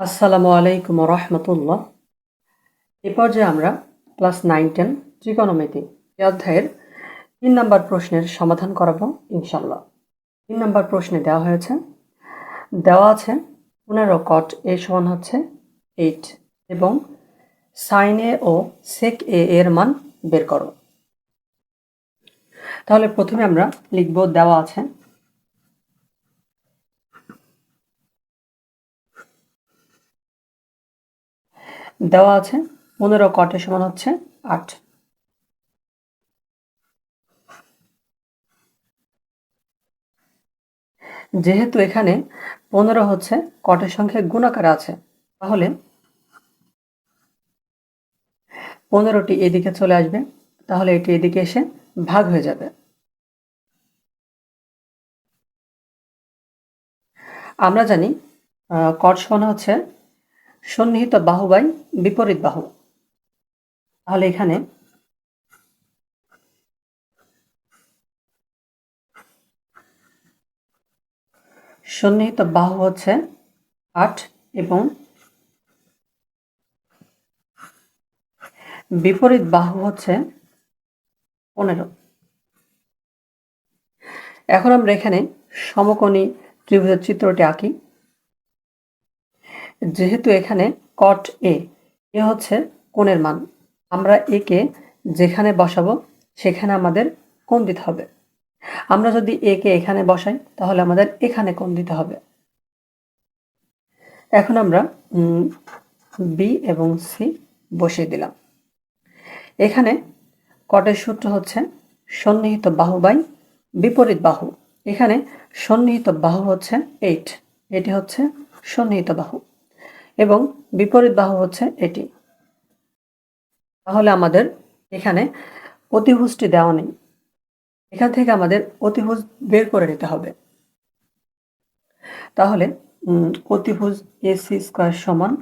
আসসালামু আলাইকুম রহমতুল্লাহ এ পর্যায়ে আমরা ক্লাস নাইন টেন ত্রিকোণমিতি এই অধ্যায়ের তিন নম্বর প্রশ্নের সমাধান করাবো ইনশাল্লাহ তিন নম্বর প্রশ্নে দেওয়া হয়েছে, দেওয়া আছে পনেরো কট এ সমান হচ্ছে এইট এবং সাইন এ ও সেক এ এর মান বের করো। তাহলে প্রথমে আমরা লিখব দেওয়া আছে দেওয়া আছে। পনেরো কটের সমান হচ্ছে আট। যেহেতু এখানে পনেরো হচ্ছে কটের সংখ্যা গুণাকারে আছে, তাহলে পনেরোটি এদিকে চলে আসবে, তাহলে এটি এদিকে এসে ভাগ হয়ে যাবে। আমরা জানি কট সমান হচ্ছে সন্নিহিত বাহু বাই বিপরীত বাহু। তাহলে এখানে সন্নিহিত বাহু হচ্ছে আট এবং বিপরীত বাহু হচ্ছে পনেরো। এখন আমরা এখানে সমকোণী ত্রিভুজের চিত্রটি আঁকি। যেহেতু এখানে কট এ এ হচ্ছে কোণের মান। আমরা একে যেখানে বসাবো, সেখানে আমাদের কোণ দিতে হবে। আমরা যদি এ কে এখানে বসাই, তাহলে আমাদের এখানে কোণ দিতে হবে। এখন আমরা বি এবং সি বসিয়ে দিলাম। এখানে কটের সূত্র হচ্ছে সন্নিহিত বাহু বাই বিপরীত বাহু। এখানে সন্নিহিত বাহু হচ্ছে এইট এটি হচ্ছে সন্নিহিত বাহু। এবং বিপরীত বাহু হচ্ছে এটি। তাহলে আমাদের এখানে অতিভুজটি দেওয়া নেই। এখান থেকে আমাদের অতিভুজ বের করে নিতে হবে। তাহলে অতিভুজ এ সি স্কোয়ার সমান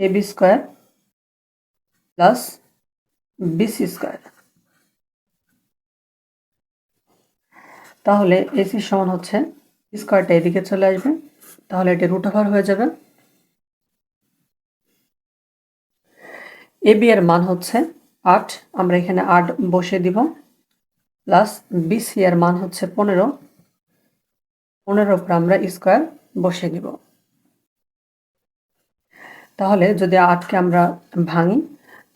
A B square plus BC square. তাহলে এসি সমান হচ্ছে স্কোয়ারটা এদিকে চলে আসবে। তাহলে এটি রুট ওভার হয়ে যাবে। এ বি এর মান হচ্ছে আট, আমরা এখানে আট বসিয়ে দিব। প্লাস বিসি এর মান হচ্ছে পনেরো। পনেরোর উপর আমরা স্কোয়ার বসিয়ে দিব। তাহলে যদি আটকে আমরা ভাঙি,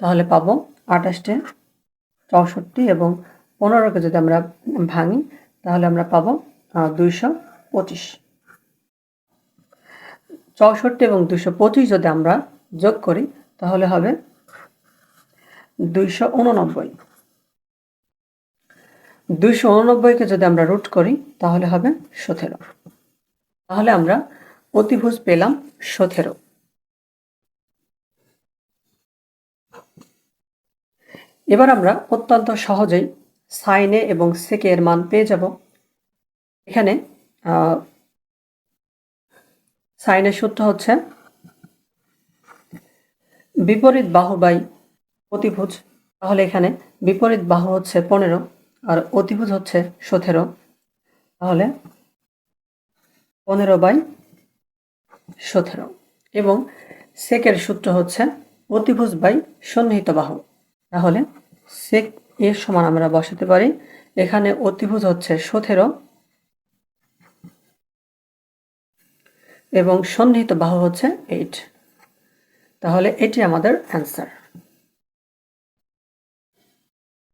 তাহলে পাবো আঠাশটে, চৌষট্টি এবং পনেরোকে যদি আমরা ভাঙি, তাহলে আমরা পাবো দুইশো পঁচিশ। চৌষট্টি এবং দুইশো পঁচিশ যদি আমরা যোগ করি, তাহলে হবে দুইশো উননব্বই। দুইশো উননব্বইকে যদি আমরা রুট করি, তাহলে হবে সতেরো। তাহলে আমরা অতিভুজ পেলাম সতেরো। এবার আমরা অত্যন্ত সহজেই সাইনে এবং সেকে এর মান পেয়ে যাব। এখানে সাইনের সূত্র হচ্ছে, বিপরীত বাহু বাই অতিভুজ। তাহলে এখানে বিপরীত বাহু হচ্ছে পনেরো আর অতিভুজ হচ্ছে সতেরো। তাহলে পনেরো বাই সতেরো। এবং সেকের সূত্র হচ্ছে অতিভুজ বাই সন্নিহিত বাহু। তাহলে সেক এর সমান আমরা বসাতে পারি। এখানে অতিভুজ হচ্ছে সতেরো এবং সন্নিহিত বাহু হচ্ছে এইট তাহলে এটি আমাদের অ্যান্সার